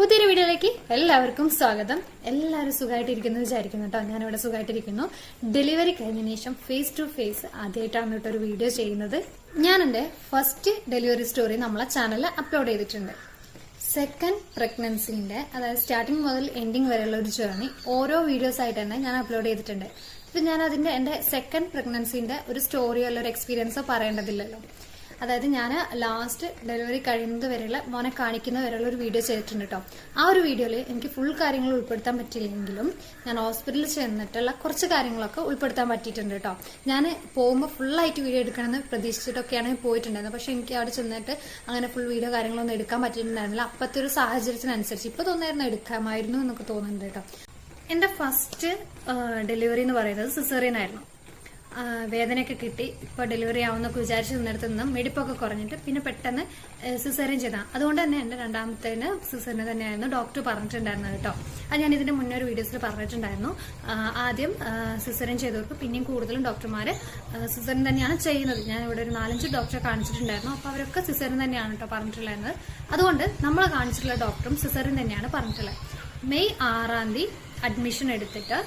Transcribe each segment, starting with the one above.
പുതിയൊരു വീഡിയോയിലേക്ക് എല്ലാവർക്കും സ്വാഗതം. എല്ലാവരും സുഖമായിട്ടിരിക്കുന്നു വിചാരിക്കുന്നു കേട്ടോ. ഞാനിവിടെ സുഖമായിട്ടിരിക്കുന്നു ഡെലിവറി കഴിഞ്ഞതിന് ശേഷം ഫേസ് ടു ഫേസ് ആദ്യമായിട്ടാണ് കേട്ടോ ഒരു വീഡിയോ ചെയ്യുന്നത്. ഞാൻ എന്റെ ഫസ്റ്റ് ഡെലിവറി സ്റ്റോറി നമ്മളെ ചാനലിൽ അപ്ലോഡ് ചെയ്തിട്ടുണ്ട്. സെക്കൻഡ് പ്രഗ്നൻസിന്റെ അതായത് സ്റ്റാർട്ടിങ് മുതൽ എൻഡിങ് വരെയുള്ള ഒരു ജേർണി ഓരോ വീഡിയോസ് ആയിട്ട് തന്നെ ഞാൻ അപ്ലോഡ് ചെയ്തിട്ടുണ്ട്. ഇപ്പൊ ഞാൻ അതിന്റെ എന്റെ സെക്കൻഡ് പ്രഗ്നൻസിന്റെ ഒരു സ്റ്റോറിയോ അല്ല ഒരു എക്സ്പീരിയൻസോ പറയേണ്ടതില്ലല്ലോ. അതായത് ഞാൻ ലാസ്റ്റ് ഡെലിവറി കഴിയുന്നത് വരെയുള്ള മോനെ കാണിക്കുന്ന വരെയുള്ള ഒരു വീഡിയോ ചെയ്തിട്ടുണ്ട് കേട്ടോ ആ ഒരു വീഡിയോയിൽ എനിക്ക് ഫുൾ കാര്യങ്ങൾ ഉൾപ്പെടുത്താൻ പറ്റിയില്ലെങ്കിലും ഞാൻ ഹോസ്പിറ്റലിൽ ചെന്നിട്ടുള്ള കുറച്ച് കാര്യങ്ങളൊക്കെ ഉൾപ്പെടുത്താൻ പറ്റിയിട്ടുണ്ട് കേട്ടോ ഞാൻ പോകുമ്പോൾ ഫുള്ളായിട്ട് വീഡിയോ എടുക്കണമെന്ന് പ്രതീക്ഷിച്ചിട്ടൊക്കെയാണ് പോയിട്ടുണ്ടായിരുന്നത്. പക്ഷെ എനിക്ക് അവിടെ ചെന്നിട്ട് അങ്ങനെ ഫുൾ വീഡിയോ കാര്യങ്ങളൊന്നും എടുക്കാൻ പറ്റിയിട്ടുണ്ടായിരുന്നില്ല. അപ്പോഴത്തെ ഒരു സാഹചര്യത്തിനനുസരിച്ച് ഇപ്പോൾ തോന്നായിരുന്നു എടുക്കാമായിരുന്നു എന്നൊക്കെ തോന്നുന്നുണ്ട് കേട്ടോ എന്റെ ഫസ്റ്റ് ഡെലിവറി എന്ന് പറയുന്നത് സിസേറിയൻ ആയിരുന്നു. വേദനയൊക്കെ കിട്ടി. ഇപ്പൊ ഡെലിവറി ആവുന്നൊക്കെ വിചാരിച്ചു നിന്നിടത്ത് നിന്നും മെടിപ്പൊക്കെ കുറഞ്ഞിട്ട് പിന്നെ പെട്ടെന്ന് സിസേറിയൻ ചെയ്താൽ അതുകൊണ്ട് തന്നെ എന്റെ രണ്ടാമത്തേന് സിസേറിന് തന്നെയായിരുന്നു ഡോക്ടർ പറഞ്ഞിട്ടുണ്ടായിരുന്നത് കേട്ടോ. അത് ഞാൻ ഇതിന്റെ മുന്നേ ഒരു വീഡിയോസിൽ പറഞ്ഞിട്ടുണ്ടായിരുന്നു. ആദ്യം സിസേറിയൻ ചെയ്തവർക്ക് പിന്നെയും കൂടുതലും ഡോക്ടർമാർ സിസേറിൻ തന്നെയാണ് ചെയ്യുന്നത്. ഞാൻ ഇവിടെ ഒരു നാലഞ്ച് ഡോക്ടറെ കാണിച്ചിട്ടുണ്ടായിരുന്നു. അപ്പോൾ അവരൊക്കെ സിസേറിൻ തന്നെയാണ് കേട്ടോ പറഞ്ഞിട്ടുണ്ടായിരുന്നത് അതുകൊണ്ട് നമ്മൾ കാണിച്ചിട്ടുള്ള ഡോക്ടറും സിസേറിൻ തന്നെയാണ് പറഞ്ഞിട്ടുള്ളത്. മെയ് ആറാം തീയതി അഡ്മിഷൻ എടുത്തിട്ട്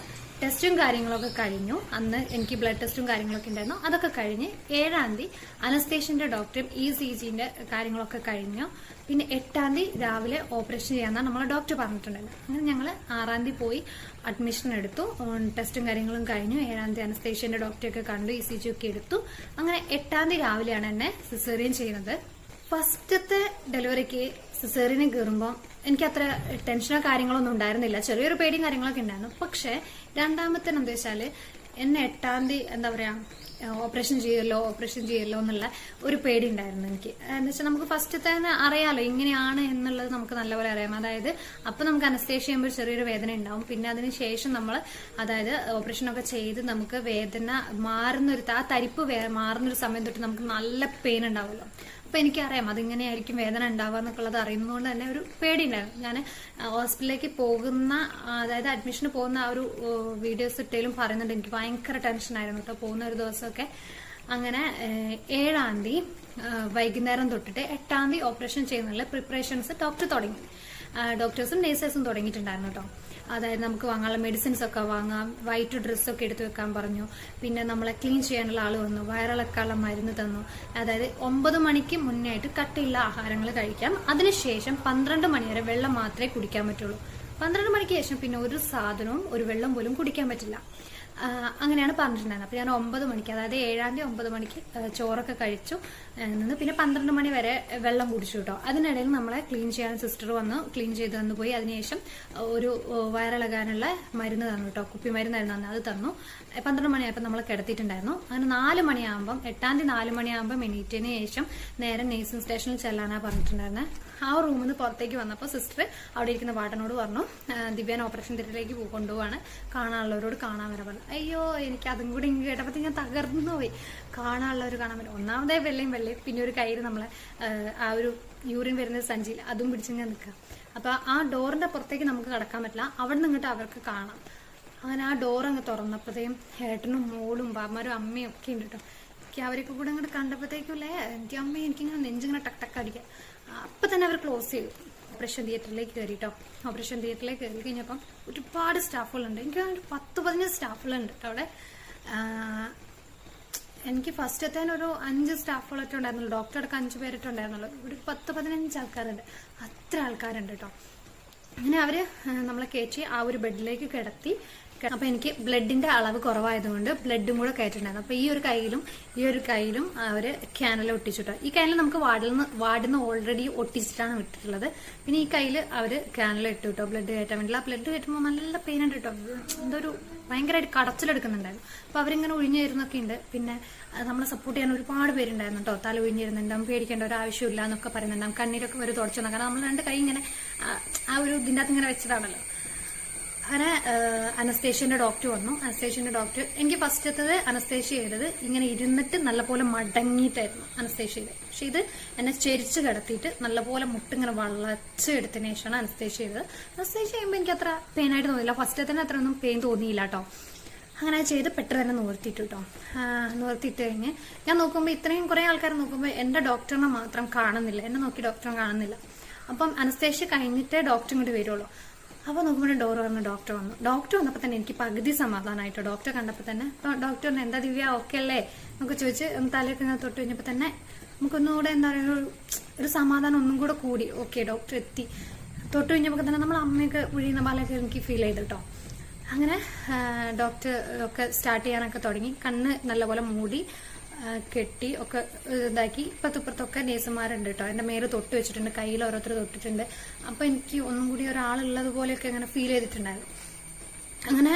ടെസ്റ്റും കാര്യങ്ങളൊക്കെ കഴിഞ്ഞു. അന്ന് എനിക്ക് ബ്ലഡ് ടെസ്റ്റും കാര്യങ്ങളൊക്കെ ഉണ്ടായിരുന്നു. അതൊക്കെ കഴിഞ്ഞ് ഏഴാം തീയതി അനസ്തേഷ്യന്റെ ഡോക്ടറും ഇ സി ജിന്റെ കാര്യങ്ങളൊക്കെ കഴിഞ്ഞു. പിന്നെ എട്ടാം തീയതി രാവിലെ ഓപ്പറേഷൻ ചെയ്യാമെന്നാണ് നമ്മളെ ഡോക്ടർ പറഞ്ഞിട്ടുണ്ടായിരുന്നു അങ്ങനെ ഞങ്ങൾ ആറാം തീയതി പോയി അഡ്മിഷൻ എടുത്തു. ടെസ്റ്റും കാര്യങ്ങളും കഴിഞ്ഞു. ഏഴാം തീയതി അനസ്തേഷ്യന്റെ ഡോക്ടറെയൊക്കെ കണ്ടു ഇ സി ജി ഒക്കെ എടുത്തു. അങ്ങനെ എട്ടാം തീയതി രാവിലെയാണ് എന്നെ സിസേറിയൻ ചെയ്യുന്നത്. ഫസ്റ്റത്തെ ഡെലിവറിക്ക് സിസേറിയൻ കയറുമ്പോൾ എനിക്ക് അത്ര ടെൻഷനോ കാര്യങ്ങളോ ഒന്നും ഉണ്ടായിരുന്നില്ല. ചെറിയൊരു പേടിയും കാര്യങ്ങളൊക്കെ ഉണ്ടായിരുന്നു. പക്ഷേ രണ്ടാമത്തെ എന്താ വെച്ചാൽ എന്നെ എട്ടാം തീയതി എന്താ പറയാ ഓപ്പറേഷൻ ചെയ്യല്ലോ ഓപ്പറേഷൻ ചെയ്യല്ലോ എന്നുള്ള ഒരു പേടി ഉണ്ടായിരുന്നു എനിക്ക്. എന്ന് വെച്ചാൽ നമുക്ക് ഫസ്റ്റ് തന്നെ അറിയാലോ ഇങ്ങനെയാണ് എന്നുള്ളത് നമുക്ക് നല്ലപോലെ അറിയാം. അതായത് അപ്പൊ നമുക്ക് അനസ്തേഷ്യ ചെയ്യുമ്പോൾ ചെറിയൊരു വേദന ഉണ്ടാവും. പിന്നെ അതിന് ശേഷം നമ്മൾ അതായത് ഓപ്പറേഷൻ ഒക്കെ ചെയ്ത് നമുക്ക് വേദന മാറുന്നൊരു ആ തരിപ്പ് മാറുന്ന മാറുന്നൊരു സമയം തൊട്ട് നമുക്ക് നല്ല പെയിൻ ഉണ്ടാവുമല്ലോ. അപ്പൊ എനിക്കറിയാം അതിങ്ങനെയായിരിക്കും വേദന ഉണ്ടാവുക എന്നൊക്കെയുള്ളത് അറിയുന്നതുകൊണ്ട് തന്നെ ഒരു പേടിയുണ്ടായിരുന്നു ഞാൻ ഹോസ്പിറ്റലിലേക്ക് പോകുന്ന അതായത് അഡ്മിഷന് പോകുന്ന ആ ഒരു വീഡിയോസ് ഇട്ടേലും പറയുന്നുണ്ട്. എനിക്ക് ഭയങ്കര ടെൻഷനായിരുന്നു കേട്ടോ പോകുന്ന ഒരു ദിവസമൊക്കെ. അങ്ങനെ ഏഴാം തീയതി വൈകുന്നേരം തൊട്ടിട്ട് എട്ടാം തീയതി ഓപ്പറേഷൻ ചെയ്യുന്നുള്ള പ്രിപ്പറേഷൻസ് ഡോക്ടർ തുടങ്ങി. ഡോക്ടേഴ്സും നേഴ്സേഴ്സും തുടങ്ങിയിട്ടുണ്ടായിരുന്നു കേട്ടോ. അതായത് നമുക്ക് വാങ്ങാനുള്ള മെഡിസിൻസ് ഒക്കെ വാങ്ങാം വൈറ്റ് ഡ്രസ്സൊക്കെ എടുത്തു വെക്കാൻ പറഞ്ഞു. പിന്നെ നമ്മളെ ക്ലീൻ ചെയ്യാനുള്ള ആൾ വന്നു വയറിളക്കാനുള്ള മരുന്ന് തന്നു. അതായത് ഒമ്പത് മണിക്ക് മുന്നേ ആയിട്ട് കട്ടിയുള്ള ആഹാരങ്ങൾ കഴിക്കാം. അതിനുശേഷം പന്ത്രണ്ട് മണി വരെ വെള്ളം മാത്രമേ കുടിക്കാൻ പറ്റുള്ളൂ. പന്ത്രണ്ട് മണിക്ക് ശേഷം പിന്നെ ഒരു സാധനവും ഒരു വെള്ളം പോലും കുടിക്കാൻ പറ്റില്ല. അങ്ങനെയാണ് പറഞ്ഞിട്ടുണ്ടായിരുന്നത്. അപ്പൊ ഞാൻ ഒമ്പത് മണിക്ക് അതായത് ഏഴാം തീയതി ഒമ്പത് മണിക്ക് ചോറൊക്കെ കഴിച്ചു. നിന്ന് പിന്നെ പന്ത്രണ്ട് മണി വരെ വെള്ളം കുടിച്ചു കേട്ടോ. അതിനിടയിൽ നമ്മളെ ക്ലീൻ ചെയ്യാൻ സിസ്റ്റർ വന്ന് ക്ലീൻ ചെയ്ത് തന്നു പോയി. അതിനുശേഷം ഒരു വയറിളകാനുള്ള മരുന്ന് തന്നു കേട്ടോ. കുപ്പി മരുന്നായിരുന്നു തന്നെ അത് തന്നു. പന്ത്രണ്ട് മണിയായപ്പോൾ നമ്മൾ കിടത്തിയിട്ടുണ്ടായിരുന്നു. അങ്ങനെ നാല് മണിയാകുമ്പം എട്ടാം തീയതി നാല് മണിയാകുമ്പം എണീറ്റതിന് ശേഷം നേരെ നേഴ്സിംഗ് സ്റ്റേഷനിൽ ചെല്ലാനാ പറഞ്ഞിട്ടുണ്ടായിരുന്നത് ആ റൂമിൽ നിന്ന് പുറത്തേക്ക് വന്നപ്പോൾ സിസ്റ്റർ അവിടെ ഇരിക്കുന്ന പാട്ടനോട് പറഞ്ഞു ദിവ്യാൻ ഓപ്പറേഷൻ തിയേറ്ററിലേക്ക് കൊണ്ടുപോവാണ്. കാണാനുള്ളവരോട് കാണാൻ വരാൻ പറഞ്ഞു. അയ്യോ എനിക്ക് അതും കൂടി കേട്ടപ്പോൾ ഞാൻ തകർന്നു പോയി കാണാനുള്ളവർ കാണാൻ പറ്റും ഒന്നാമതേ വെള്ളയും വെള്ളയും പിന്നെ ഒരു കയ്യിൽ നമ്മളെ ആ, ഒരു യൂറിൻ വരുന്ന സഞ്ചിയിൽ. അതും പിടിച്ചിങ്ങനെ നിൽക്കുക. അപ്പൊ ആ ഡോറിന്റെ പുറത്തേക്ക് നമുക്ക് കടക്കാൻ പറ്റില്ല. അവിടെ നിന്ന് അവർക്ക് കാണാം. അങ്ങനെ ആ ഡോർ അങ്ങ് തുറന്നപ്പോഴത്തേക്കും ഏട്ടനും മോളും ബാമാരും അമ്മയും ഒക്കെ ഉണ്ട് കേട്ടോ. എനിക്ക് അവരൊക്കെ കൂടെ അങ്ങോട്ട് കണ്ടപ്പോഴത്തേക്കുമല്ലേ എനിക്ക് അമ്മ എനിക്കിങ്ങനെ നെഞ്ചിങ്ങനെ ടക്ക് ടക്ക് അടിക്കുക. അപ്പൊ തന്നെ അവർ ക്ലോസ് ചെയ്തു. ഓപ്പറേഷൻ തിയേറ്ററിലേക്ക് കയറി കേട്ടോ. ഓപ്പറേഷൻ തിയേറ്ററിലേക്ക് കയറി കഴിഞ്ഞപ്പം ഒരുപാട് സ്റ്റാഫുകളുണ്ട് എനിക്ക് ഒരു പത്ത് പതിനഞ്ച് സ്റ്റാഫുകളുണ്ട് അവിടെ. എനിക്ക് ഫസ്റ്റ് എത്താൻ ഒരു അഞ്ച് സ്റ്റാഫുകളൊക്കെ ഉണ്ടായിരുന്നുള്ളൂ. ഡോക്ടർ അടക്കം അഞ്ച് പേരൊക്കെ ഉണ്ടായിരുന്നുള്ളൂ ഒരു പത്ത് പതിനഞ്ച് ആൾക്കാരുണ്ട്. അത്ര ആൾക്കാരുണ്ട് കേട്ടോ അങ്ങനെ അവർ നമ്മളെ കയറ്റി ആ ഒരു ബെഡിലേക്ക് കിടത്തി. അപ്പൊ എനിക്ക് ബ്ലഡിന്റെ അളവ് കുറവായതുകൊണ്ട് ബ്ലഡും കൂടെ കയറ്റിണ്ടായിരുന്നു അപ്പൊ ഈ ഒരു കയ്യിലും ഈ ഒരു കയ്യിലും അവർ ക്യാനല ഒട്ടിച്ചിട്ടോ. ഈ കയ്യിൽ നമുക്ക് വാർഡിൽ നിന്ന് ഓൾറെഡി ഒട്ടിച്ചിട്ടാണ് വിട്ടിട്ടുള്ളത്. പിന്നെ ഈ കയ്യിൽ അവർ ക്യാനല ഇട്ടു കേട്ടോ ബ്ലഡ് കയറ്റാൻ വേണ്ടി ആ ബ്ലഡ് കയറ്റുമ്പോൾ നല്ല പെയിൻ ഉണ്ട് കേട്ടോ എന്തോ ഒരു ഭയങ്കരമായിട്ട് കടച്ചിലെടുക്കുന്നുണ്ടായിരുന്നു. അപ്പൊ അവരിങ്ങനെ ഒഴിഞ്ഞിരുന്നൊക്കെ ഉണ്ട്. പിന്നെ നമ്മളെ സപ്പോർട്ട് ചെയ്യാൻ ഒരുപാട് പേരുണ്ടായിരുന്നു കേട്ടോ. തല ഒഴിഞ്ഞിരുന്നുണ്ടാവും പേടിക്കേണ്ട ഒരു ആവശ്യമില്ല എന്നൊക്കെ പറയുന്നുണ്ടാവും കണ്ണീരൊക്കെ ഒരു തുടച്ചു കാരണം നമ്മൾ രണ്ട് കൈ ഇങ്ങനെ ആ ഒരു ഇതിന്റെ അകത്ത് ഇങ്ങനെ വെച്ചതാണല്ലോ. അങ്ങനെ അനസ്തേഷ്യന്റെ ഡോക്ടർ വന്നു. അനസ്തേഷ്യന്റെ ഡോക്ടർ എനിക്ക് ഫസ്റ്റത്തത് അനസ്തേഷ്യ ചെയ്തത് ഇങ്ങനെ ഇരുന്നിട്ട് നല്ലപോലെ മടങ്ങിയിട്ടായിരുന്നു അനസ്തേഷ്യ ചെയ്തത് പക്ഷെ ഇത് എന്നെ ചെരിച്ച് കിടത്തിയിട്ട് നല്ലപോലെ മുട്ടിങ്ങനെ വളച്ച് എടുത്തതിന് ശേഷമാണ് അനസ്തേഷ്യ ചെയ്തത് അനസ്തേഷ്യ ചെയ്യുമ്പോൾ എനിക്ക് അത്ര പെയിൻ ആയിട്ട് തോന്നിയില്ല. ഫസ്റ്റ് തന്നെ അത്ര ഒന്നും പെയിൻ തോന്നിയില്ല കേട്ടോ അങ്ങനെ ചെയ്ത് പെട്ടെന്ന് തന്നെ നിവർത്തിയിട്ടു കേട്ടോ നിവർത്തിയിട്ട് കഴിഞ്ഞ് ഞാൻ നോക്കുമ്പോൾ ഇത്രയും കുറേ ആൾക്കാർ നോക്കുമ്പോൾ എന്റെ ഡോക്ടറിനെ മാത്രം കാണുന്നില്ല. എന്നെ നോക്കി ഡോക്ടറെ കാണുന്നില്ല. അപ്പം അനസ്തേഷ്യ കഴിഞ്ഞിട്ടേ ഡോക്ടർ ഇങ്ങോട്ട് വരുള്ളൂ. അപ്പൊ നോക്കുമ്പോൾ ഡോർ വന്ന് ഡോക്ടർ വന്നു. ഡോക്ടർ വന്നപ്പോൾ തന്നെ എനിക്ക് പകുതി സമാധാനമായിട്ടോ ഡോക്ടർ കണ്ടപ്പോൾ തന്നെ പറഞ്ഞു എന്താ ദിവ്യ ഓക്കെ അല്ലേ? നമുക്ക് ചോദിച്ച് തലയൊക്കെ ഇങ്ങനെ തൊട്ട് കഴിഞ്ഞപ്പോൾ തന്നെ നമുക്കൊന്നുകൂടെ എന്താ പറയുക ഒരു സമാധാനം ഒന്നും കൂടെ കൂടി. ഓക്കെ ഡോക്ടർ എത്തി. തൊട്ട് കഴിഞ്ഞപ്പോൾ തന്നെ നമ്മൾ അമ്മയൊക്കെ ഒഴിയുന്ന പോലെയൊക്കെ എനിക്ക് ഫീൽ ചെയ്തു കേട്ടോ അങ്ങനെ ഡോക്ടർ ഒക്കെ സ്റ്റാർട്ട് ചെയ്യാനൊക്കെ തുടങ്ങി. കണ്ണ് നല്ലപോലെ മൂടി. കെട്ടി ഒക്കെ ഇതാക്കി. ഇപ്പത്തും ഇപ്പുറത്തൊക്കെ നേഴ്സുമാരുണ്ട് കേട്ടോ എന്റെ മേൽ തൊട്ട് വെച്ചിട്ടുണ്ട്. കയ്യിൽ ഓരോരുത്തർ തൊട്ടിട്ടുണ്ട്. അപ്പൊ എനിക്ക് ഒന്നും കൂടി ഒരാളുള്ളത് പോലെയൊക്കെ അങ്ങനെ ഫീൽ ചെയ്തിട്ടുണ്ടായിരുന്നു. അങ്ങനെ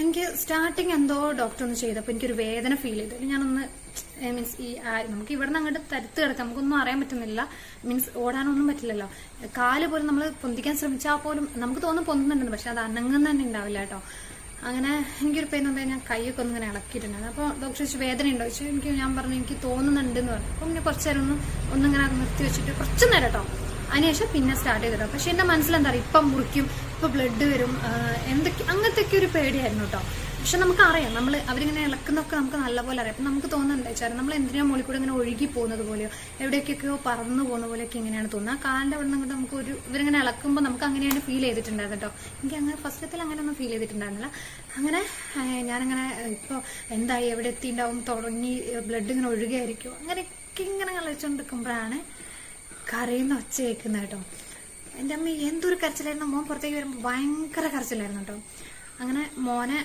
എനിക്ക് സ്റ്റാർട്ടിങ് എന്തോ ഡോക്ടർ ഒന്ന് ചെയ്തപ്പോൾ എനിക്കൊരു വേദന ഫീൽ ചെയ്തു. ഞാനൊന്ന് മീൻസ് ഈ നമുക്ക് ഇവിടെ നിന്ന് അങ്ങോട്ട് തരുത്ത് കിടക്കാം. നമുക്കൊന്നും അറിയാൻ പറ്റുന്നില്ല. മീൻസ് ഓടാനൊന്നും പറ്റില്ലല്ലോ. കാൽ പോലും നമ്മൾ പൊന്തിക്കാൻ ശ്രമിച്ചാൽ പോലും നമുക്ക് തോന്നുന്നു പൊന്തുന്നുണ്ടെന്ന്. പക്ഷെ അത് അനങ്ങുന്ന തന്നെ ഉണ്ടാവില്ല കേട്ടോ അങ്ങനെ എനിക്കൊരു പെയിൻ എന്താ ഞാൻ കൈയൊക്കെ ഒന്നിങ്ങനെ ഇളക്കിയിട്ടുണ്ട്. അപ്പോൾ ഡോക്ടർ ചോദിച്ചു വേദന ഉണ്ടോ ചോദിച്ചു എനിക്ക് ഞാൻ പറഞ്ഞു എനിക്ക് തോന്നുന്നുണ്ട് എന്ന് പറഞ്ഞു. അപ്പം പിന്നെ കുറച്ച് നേരം ഒന്ന് ഒന്നിങ്ങനെ നിർത്തി വെച്ചിട്ട് കുറച്ച് നേരം കേട്ടോ. അതിനുശേഷം പിന്നെ സ്റ്റാർട്ട് ചെയ്തിട്ടോ പക്ഷെ എന്റെ മനസ്സിലെന്താ പറയുക ഇപ്പം മുറിക്കും ഇപ്പം ബ്ലഡ് വരും എന്തൊക്കെ അങ്ങനത്തെ ഒരു പേടിയായിരുന്നു കേട്ടോ. പക്ഷെ നമുക്ക് അറിയാം നമ്മൾ അവരിങ്ങനെ ഇളക്കുന്നൊക്കെ നമുക്ക് നല്ലപോലെ അറിയാം. അപ്പം നമുക്ക് തോന്നുന്നുണ്ട് വെച്ചാൽ നമ്മൾ എന്തിനാ മുകളിൽ കൂടെ ഇങ്ങനെ ഒഴുകി പോകുന്നത് പോലെയോ എവിടേക്കൊക്കെയോ പറന്നു പോകുന്ന പോലെയൊക്കെ ഇങ്ങനെയാണ് തോന്നുന്നത്. ആ കാലിന്റെ അവിടെ നിന്ന് നമുക്ക് ഒരു ഇവരിങ്ങനെ ഇളക്കുമ്പോൾ നമുക്ക് അങ്ങനെയാണ് ഫീൽ ചെയ്തിട്ടുണ്ടായിരുന്നു കേട്ടോ. എനിക്ക് അങ്ങനെ ഫസ്റ്റ് ഫസ്റ്റത്തിൽ അങ്ങനെ ഒന്നും ഫീൽ ചെയ്തിട്ടുണ്ടായിരുന്നില്ല. അങ്ങനെ ഞാനങ്ങനെ ഇപ്പോൾ എന്തായി എവിടെ എത്തിയിട്ടുണ്ടാവും തുടങ്ങി ബ്ലഡ് ഇങ്ങനെ ഒഴുകിയായിരിക്കും അങ്ങനെയൊക്കെ ഇങ്ങനെ കളിച്ചുകൊണ്ടിരിക്കുമ്പോഴാണ് കരയുന്ന ഒച്ച കേൾക്കുന്നത് കേട്ടോ. എന്റെ അമ്മ എന്തൊരു കരച്ചിലായിരുന്നു. മോൻ പുറത്തേക്ക് വരുമ്പോൾ ഭയങ്കര കരച്ചിലായിരുന്നു കേട്ടോ. അങ്ങനെ മോനെ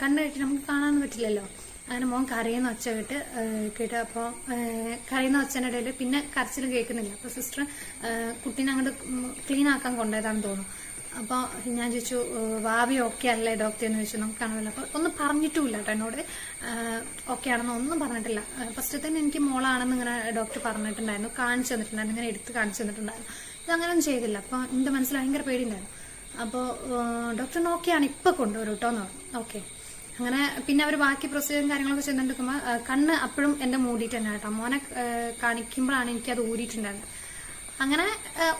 കണ്ണു കെട്ടി നമുക്ക് കാണാൻ പറ്റില്ലല്ലോ. അങ്ങനെ മോൻ കരയുന്ന ഒച്ച കേട്ട് കേട്ടു അപ്പോൾ കരയുന്ന ഒച്ചേന്റെ ഇടയിൽ പിന്നെ കരച്ചിൽ കേൾക്കുന്നില്ല. അപ്പോൾ സിസ്റ്റർ കുട്ടീനെ അങ്ങോട്ട് ക്ലീൻ ആക്കാൻ കൊണ്ടുപോയതാണെന്ന് തോന്നുന്നു. അപ്പോൾ ഞാൻ ചോദിച്ചു "ഏഹ് വാവി ഓക്കെ അല്ലേ ഡോക്ടർ എന്ന് ചോദിച്ചു. നമുക്ക് കാണുമല്ലോ. അപ്പോൾ ഒന്നും പറഞ്ഞിട്ടുമില്ല കേട്ടോ എന്നോട്. ഓക്കെ ആണെന്ന് ഒന്നും പറഞ്ഞിട്ടില്ല. ഫസ്റ്റ് തന്നെ എനിക്ക് മോളാണെന്ന് ഇങ്ങനെ ഡോക്ടർ പറഞ്ഞിട്ടുണ്ടായിരുന്നു. കാണിച്ചു തന്നിട്ടുണ്ടായിരുന്നു. ഇങ്ങനെ എടുത്ത് കാണിച്ചു തന്നിട്ടുണ്ടായിരുന്നു. ഇത് അങ്ങനെയൊന്നും ചെയ്തില്ല. അപ്പോൾ എന്റെ മനസ്സിൽ ഭയങ്കര പേടിയുണ്ടായിരുന്നു. അപ്പോൾ ഡോക്ടർ നോക്കിയാണ് ഇപ്പൊ കൊണ്ടുവരും കേട്ടോ എന്ന് പറഞ്ഞു. ഓക്കെ. അങ്ങനെ പിന്നെ അവർ ബാക്കി പ്രൊസീജിയറും കാര്യങ്ങളൊക്കെ ചെന്നിട്ടുമ്പോൾ കണ്ണ് അപ്പോഴും മൂടിയിട്ട് തന്നെ കേട്ടോ. മോനെ കാണിക്കുമ്പോഴാണ് എനിക്കത് ഊരിയിട്ടുണ്ടായിരുന്നത് അങ്ങനെ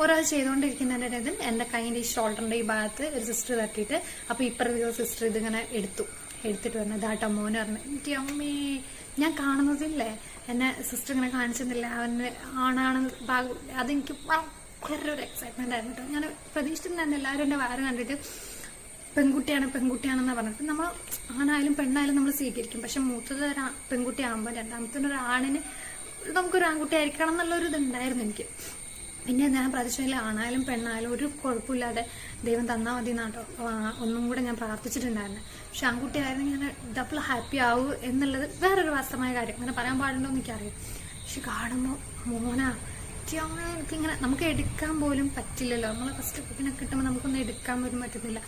ഒരാൾ ചെയ്തുകൊണ്ടിരിക്കുന്നതിന്റെ ഇടയിൽ എന്റെ കൈന്റെ ഈ ഷോൾഡറിന്റെ ഈ ഭാഗത്ത് ഒരു സിസ്റ്റർ തട്ടിയിട്ട് അപ്പോൾ ഇപ്പുറത്തെ സിസ്റ്റർ ഇതിങ്ങനെ എടുത്തു. എടുത്തിട്ട് പറഞ്ഞു ഇതാട്ടോ മോനെ പറഞ്ഞു. എനിക്ക് അമ്മേ ഞാൻ കാണുന്നതില്ലേ? എന്നെ സിസ്റ്റർ ഇങ്ങനെ കാണിച്ചെന്നില്ല? അവന് ആണാണ് ഭാഗം അതെനിക്ക് ഭയങ്കര ഒരു എക്സൈറ്റ്മെന്റ് ആയിരുന്നു കേട്ടോ ഞാൻ പ്രതീക്ഷിച്ചിട്ടുണ്ടായിരുന്നു എല്ലാവരും എന്റെ വയറ് കണ്ടിട്ട് പെൺകുട്ടിയാണ് പെൺകുട്ടിയാണെന്ന് പറഞ്ഞിട്ട് നമ്മൾ ആണായാലും പെണ്ണായാലും നമ്മൾ സ്വീകരിക്കും. പക്ഷെ മൂത്തത് ഒരു പെൺകുട്ടിയാകുമ്പോൾ രണ്ടാമത്തെ ഒരു ആണിന് നമുക്കൊരു ആൺകുട്ടി ആയിരിക്കണം എന്നുള്ളൊരു ഇതുണ്ടായിരുന്നു എനിക്ക്. പിന്നെ ഞാൻ പ്രാർത്ഥിച്ചതിൽ ആണായാലും പെണ്ണായാലും ഒരു കുഴപ്പമില്ലാതെ ദൈവം തന്നാൽ മതി എന്നാട്ടോ ഒന്നും കൂടെ ഞാൻ പ്രാർത്ഥിച്ചിട്ടുണ്ടായിരുന്നു. പക്ഷെ ആൺകുട്ടി ആയിരുന്നെങ്കിൽ ഞാൻ ഡബിൾ ഹാപ്പി ആവൂ എന്നുള്ളത് വേറൊരു വാസ്തവമായ കാര്യം. അങ്ങനെ പറയാൻ പാടുണ്ടോ എനിക്കറിയാം പക്ഷെ കാണുമ്പോൾ മോനാ ത്യാ- എനിക്കിങ്ങനെ നമുക്ക് എടുക്കാൻ പോലും പറ്റില്ലല്ലോ. നമ്മൾ ഫസ്റ്റ് കുക്കിനെ കിട്ടുമ്പോൾ നമുക്കൊന്നും എടുക്കാൻ പോലും പറ്റുന്നില്ല.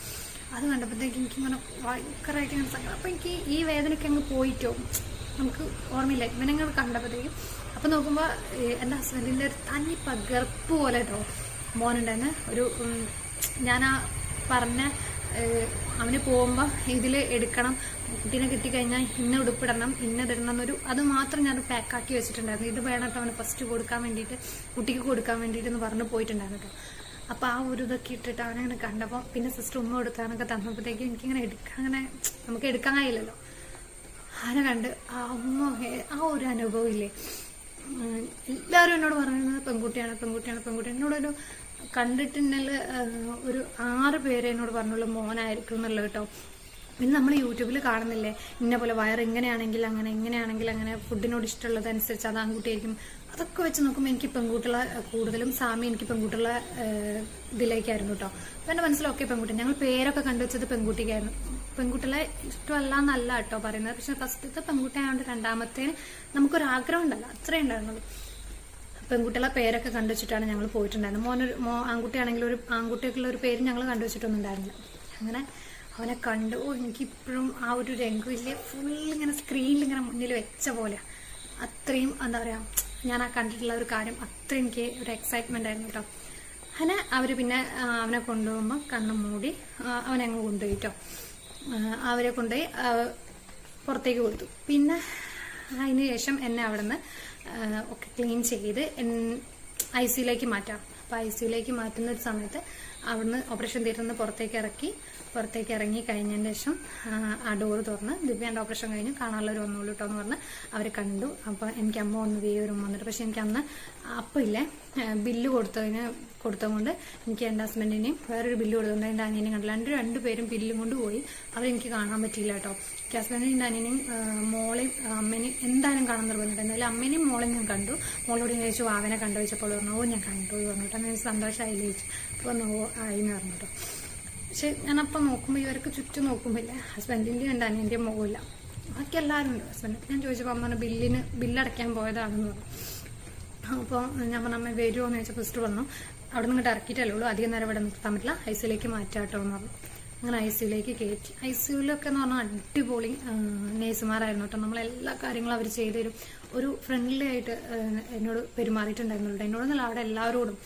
അത് കണ്ടപ്പോഴത്തേക്ക് എനിക്കിങ്ങനെ ഭയങ്കരമായിട്ട് ഇങ്ങനെ സങ്കടം. അപ്പം എനിക്ക് ഈ വേദനയ്ക്ക് അങ്ങ് പോയിട്ടോ? നമുക്ക് ഓർമ്മയില്ല. ഇവനങ്ങൾ കണ്ടപ്പോഴത്തേക്കും അപ്പം നോക്കുമ്പോൾ എന്റെ ഹസ്ബൻഡിന്റെ ഒരു തനി പകർപ്പ് പോലെ കേട്ടോ മോനുണ്ടായിരുന്നു. ഒരു ഞാൻ ആ പറഞ്ഞ അവന് പോകുമ്പോൾ ഇതിൽ എടുക്കണം. കുട്ടീനെ കിട്ടിക്കഴിഞ്ഞാൽ ഇന്ന ഉടുപ്പിടണം ഇന്നതിടണം എന്നൊരു അത് മാത്രം ഞാൻ പാക്കാക്കി വെച്ചിട്ടുണ്ടായിരുന്നു. ഇത് വേണം അവന് ഫസ്റ്റ് കൊടുക്കാൻ വേണ്ടിയിട്ട് കുട്ടിക്ക് കൊടുക്കാൻ വേണ്ടിയിട്ട് എന്ന് പറഞ്ഞു പോയിട്ടുണ്ടായിരുന്നു കേട്ടോ. അപ്പം ആ ഒരു ഇതൊക്കെ ഇട്ടിട്ട് അവനങ്ങനെ കണ്ടപ്പോൾ പിന്നെ സിസ്റ്റർ ഉമ്മ കൊടുക്കാനൊക്കെ തന്നപ്പോഴത്തേക്കും എനിക്കിങ്ങനെ എടുക്കാൻ അങ്ങനെ നമുക്ക് എടുക്കാൻ കഴിയില്ലല്ലോ. അവനെ കണ്ട്? ആ ഉമ്മ ആ ഒരു അനുഭവം ഇല്ലേ? എല്ലാവരും എന്നോട് പറയുന്നത് പെൺകുട്ടിയാണ് പെൺകുട്ടിയാണ് പെൺകുട്ടി എന്നോടൊരു കണ്ടിട്ടുണ്ടെങ്കിൽ ഒരു ആറ് പേര് എന്നോട് പറഞ്ഞുള്ളൂ മോനായിരിക്കും എന്നുള്ളത് കേട്ടോ. പിന്നെ നമ്മൾ യൂട്യൂബിൽ കാണുന്നില്ലേ ഇന്ന പോലെ വയർ ഇങ്ങനെയാണെങ്കിൽ അങ്ങനെ ഇങ്ങനെയാണെങ്കിൽ അങ്ങനെ ഫുഡിനോട് ഇഷ്ടമുള്ളത് അനുസരിച്ച് അത് ആൺകുട്ടിയായിരിക്കും. അതൊക്കെ വെച്ച് നോക്കുമ്പോൾ എനിക്ക് പെൺകുട്ടികളെ കൂടുതലും സാമി എനിക്ക് പെൺകുട്ടികളെ ഇതിലേക്കായിരുന്നു കേട്ടോ. അപ്പം എന്റെ മനസ്സിലൊക്കെ പെൺകുട്ടി. ഞങ്ങൾ പേരൊക്കെ കണ്ടുവച്ചത് പെൺകുട്ടിക്കായിരുന്നു. പെൺകുട്ടികളെ ഇഷ്ടമല്ല എന്നല്ല കേട്ടോ പറയുന്നത്. പക്ഷെ ഫസ്റ്റത്തെ പെൺകുട്ടി ആയതുകൊണ്ട് രണ്ടാമത്തേന് നമുക്കൊരു ആഗ്രഹം ഉണ്ടല്ലോ. അത്രേ ഉണ്ടായിരുന്നുള്ളൂ. പെൺകുട്ടികളെ പേരൊക്കെ കണ്ടുവച്ചിട്ടാണ് ഞങ്ങൾ പോയിട്ടുണ്ടായിരുന്നത്. മോനൊരു മോ ആൺകുട്ടിയാണെങ്കിൽ ഒരു ആൺകുട്ടിയൊക്കെയുള്ള ഒരു പേര് ഞങ്ങൾ കണ്ടുവച്ചിട്ടൊന്നും ഉണ്ടായിരുന്നില്ല. അങ്ങനെ അവനെ കണ്ടു. എനിക്കിപ്പോഴും ആ ഒരു രംഗമില്ല ഫുൾ ഇങ്ങനെ സ്ക്രീനിൽ ഇങ്ങനെ മുന്നിൽ വെച്ച പോലെ അത്രയും എന്താ പറയുക ഞാൻ ആ കണ്ടിട്ടുള്ള ഒരു കാര്യം അത്രയും എനിക്ക് ഒരു എക്സൈറ്റ്മെന്റ് ആയിരുന്നു കേട്ടോ. അങ്ങനെ അവർ പിന്നെ അവനെ കൊണ്ടുപോകുമ്പോൾ കണ്ണു മൂടി അവനെ അങ്ങ് കൊണ്ടുപോയി കേട്ടോ. അവരെ കൊണ്ടുപോയി പുറത്തേക്ക് കൊടുത്തു. പിന്നെ അതിന് ശേഷം എന്നെ അവിടെ നിന്ന് ഒക്കെ ക്ലീൻ ചെയ്ത് ഐ സിയിലേക്ക് മാറ്റാം. അപ്പൊ ഐ സിയിലേക്ക് മാറ്റുന്ന ഒരു സമയത്ത് അവിടുന്ന് ഓപ്പറേഷൻ തിയേറ്ററിൽ നിന്ന് പുറത്തേക്ക് ഇറക്കി പുറത്തേക്ക് ഇറങ്ങി കഴിഞ്ഞതിന് ശേഷം ആ, ഡോർ തുറന്ന് ദിവ്യാന്റെ ഓപ്പറേഷൻ കഴിഞ്ഞ് കാണാനുള്ളവർ വന്നോളൂ കേട്ടോ എന്ന് പറഞ്ഞ് അവർ കണ്ടു. അപ്പൊ എനിക്ക് അമ്മ വന്ന് ഈ ഒരു വന്നിട്ട് പക്ഷെ എനിക്ക് അന്ന് അപ്പം ഇല്ലേ. ബില്ല് കൊടുത്തതിന് കൊടുത്തതുകൊണ്ട് എനിക്ക് എന്റെ ഹസ്ബൻഡിനെയും വേറൊരു ബില്ല് കൊടുത്തുകൊണ്ട് എന്റെ അനിയനെയും കണ്ടില്ല. രണ്ട് രണ്ടുപേരും ബില്ലും കൊണ്ട് പോയി. അവരെനിക്ക് കാണാൻ പറ്റിയില്ല കേട്ടോ എനിക്ക് ഹസ്ബൻഡിനും എന്റെ അനിയനെയും മോളെയും അമ്മേനെയും എന്തായാലും കാണാൻ നിർബന്ധമുണ്ട് എന്നാലും അമ്മേനെയും മോളെയും ഞാൻ കണ്ടു. മോളോട് ഞാൻ ചോദിച്ചു വാവനെ കണ്ടു ചോദിച്ചപ്പോൾ പറഞ്ഞു ഓ ഞാൻ കണ്ടു പറഞ്ഞു കേട്ടോ അങ്ങനെ സന്തോഷമായി ചോദിച്ചു അപ്പോൾ ഓ ആയി എന്ന് പറഞ്ഞു കേട്ടോ പക്ഷെ ഞാനപ്പം നോക്കുമ്പോൾ ഇവർക്ക് ചുറ്റും നോക്കുമ്പോൾ ഇല്ല. ഹസ്ബൻഡിന്റെയും എന്റെ അനിയന്റെയും മുഖമില്ല ബാക്കി എല്ലാവരും ഉണ്ട് ഹസ്ബൻഡ് ഞാൻ ചോദിച്ചപ്പോൾ അമ്മ പറഞ്ഞു ബില്ലിന് ബില്ലടയ്ക്കാൻ പോയതാണെന്ന് പറഞ്ഞു. അപ്പോൾ ഞാൻ പറഞ്ഞു അമ്മ വരുമോ എന്ന് സിസ്റ്റർ പറഞ്ഞു അവിടെ നിന്ന് ഇങ്ങോട്ട് ഇറക്കിയിട്ടല്ലേ ഉള്ളൂ. അധികം നേരം ഇവിടെ നിർത്താൻ പറ്റില്ല. ഐ സിയിലേക്ക് മാറ്റാട്ടോ എന്ന് പറഞ്ഞു. അങ്ങനെ ഐ സിയിലേക്ക് കയറ്റി. ഐ സിയുലൊക്കെ എന്ന് പറഞ്ഞാൽ അടിപൊളി നേഴ്സുമാരായിരുന്നു കേട്ടോ. നമ്മളെല്ലാ കാര്യങ്ങളും അവർ ചെയ്തു തരും. ഒരു ഫ്രണ്ട്ലി ആയിട്ട് എന്നോട് പെരുമാറിയിട്ടുണ്ടായിരുന്നുള്ളൂ. എന്നോടൊന്നല്ല അവിടെ എല്ലാവരോടും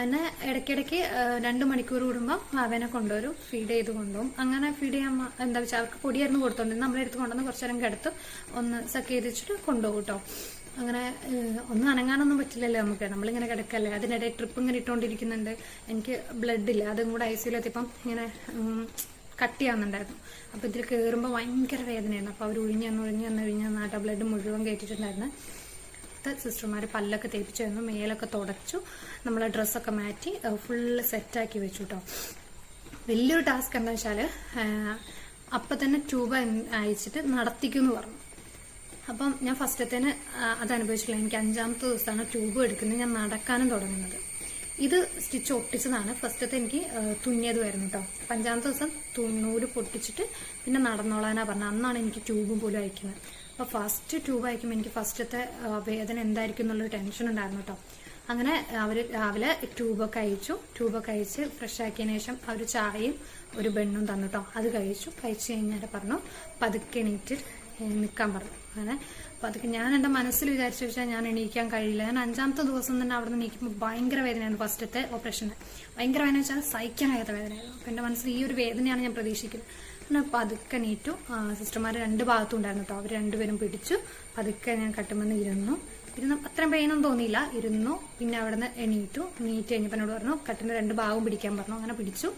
അങ്ങനെ ഇടയ്ക്കിടയ്ക്ക് രണ്ട് മണിക്കൂർ കൂടുമ്പോൾ അവനെ കൊണ്ടുവരും ഫീഡ് ചെയ്ത് കൊണ്ടുപോകും. അങ്ങനെ ഫീഡ് ചെയ്യാൻ എന്താ വെച്ചാൽ അവർക്ക് പൊടിയായിരുന്നു കൊടുത്തോണ്ട് നമ്മളെടുത്ത് കൊണ്ടുവന്ന് കുറച്ച് നേരം കിടത്തും ഒന്ന് സക്ക് ചെയ്ത് വെച്ചിട്ട് കൊണ്ടുപോകും കേട്ടോ അങ്ങനെ ഒന്നും അനങ്ങാനൊന്നും പറ്റില്ലല്ലോ നമുക്ക്. നമ്മളിങ്ങനെ കിടക്കല്ലേ. അതിനിടെ ട്രിപ്പ് ഇങ്ങനെ ഇട്ടുകൊണ്ടിരിക്കുന്നുണ്ട് എനിക്ക് ബ്ലഡ് ഇല്ല. അതും കൂടെ ഐ സിയിലെത്തിയപ്പം ഇങ്ങനെ കട്ട് ചെയ്യാന്നുണ്ടായിരുന്നു. അപ്പോൾ ഇതിൽ കയറുമ്പോൾ ഭയങ്കര വേദനയായിരുന്നു. അപ്പോൾ അവർ ഒഴിഞ്ഞു ഒഴിഞ്ഞു ഒഴിഞ്ഞ് വന്ന് ബ്ലഡ് മുഴുവൻ കയറ്റിയിട്ടുണ്ടായിരുന്നു സിസ്റ്റർമാർ പല്ലൊക്കെ തേപ്പിച്ചു തന്നു മേലൊക്കെ തുടച്ചു. നമ്മൾ ഡ്രസ്സൊക്കെ മാറ്റി ഫുള്ള് സെറ്റാക്കി വെച്ചു കേട്ടോ വലിയൊരു ടാസ്ക് എന്താ വെച്ചാൽ അപ്പം തന്നെ ട്യൂബ് അയച്ചിട്ട് നടത്തിക്കുമെന്ന് പറഞ്ഞു. അപ്പം ഞാൻ ഫസ്റ്റത്തേന് അത് അനുഭവിച്ചിട്ടില്ല. എനിക്ക് അഞ്ചാമത്തെ ദിവസമാണ് ട്യൂബ് എടുക്കുന്നത്. ഞാൻ നടക്കാനും തുടങ്ങുന്നത്. ഇത് സ്റ്റിച്ച് ഒട്ടിച്ചതാണ്. ഫസ്റ്റത്തെ എനിക്ക് തുന്നിയത് തുന്നിയതുമായിരുന്നു കേട്ടോ അപ്പം അഞ്ചാമത്തെ ദിവസം തുന്നൂൽ പൊട്ടിച്ചിട്ട് പിന്നെ നടന്നോളാനാ പറഞ്ഞത്. അന്നാണ് എനിക്ക് ട്യൂബും പോലും അയക്കുന്നത്. അപ്പോൾ ഫസ്റ്റ് ട്യൂബ് അയക്കുമ്പോൾ എനിക്ക് ഫസ്റ്റത്തെ വേദന എന്തായിരിക്കും എന്നുള്ളൊരു ടെൻഷൻ ഉണ്ടായിരുന്നു കേട്ടോ അങ്ങനെ അവർ രാവിലെ ട്യൂബൊക്കെ അയച്ചു ട്യൂബൊക്കെ അയച്ച് ഫ്രഷ് ആക്കിയതിനു ശേഷം അവർ ചായയും ഒരു ബെണ്ണും തന്നു കേട്ടോ അത് കഴിച്ചു. കഴിച്ചു കഴിഞ്ഞാൽ പറഞ്ഞു പതുക്കെ എണീറ്റ് നിൽക്കാൻ പറഞ്ഞു. അങ്ങനെ പതുക്കെ ഞാൻ എന്റെ മനസ്സിൽ വിചാരിച്ചു വെച്ചാൽ ഞാൻ എണീക്കാൻ കഴിയില്ല. ഞാൻ അഞ്ചാമത്തെ ദിവസം തന്നെ അവിടെ നിന്ന് എണീക്കുമ്പോൾ ഭയങ്കര വേദനയാണ് ഫസ്റ്റത്തെ ഓപ്പറേഷന് ഭയങ്കര വേദന വെച്ചാൽ സഹിക്കാനായത് വേദനയായിരുന്നു. അപ്പം എന്റെ മനസ്സിൽ ഈ ഒരു വേദനയാണ് ഞാൻ പ്രതീക്ഷിക്കുന്നത്. അങ്ങനെ പതുക്കെ നീറ്റു സിസ്റ്റർമാർ രണ്ട് ഭാഗത്തും ഉണ്ടായിരുന്നു കേട്ടോ അവർ രണ്ടുപേരും പിടിച്ചു. പതുക്കെ ഞാൻ കട്ടുമെന്ന് ഇരുന്നു. ഇരുന്ന് അത്രയും പെയിനൊന്നും തോന്നിയില്ല. ഇരുന്നു. പിന്നെ അവിടെ നിന്ന് എണീറ്റു നീറ്റ് കഴിഞ്ഞപ്പോൾ എന്നോട് പറഞ്ഞു കട്ടിന് രണ്ട് ഭാഗവും പിടിക്കാൻ പറഞ്ഞു. അങ്ങനെ പിടിച്ചു.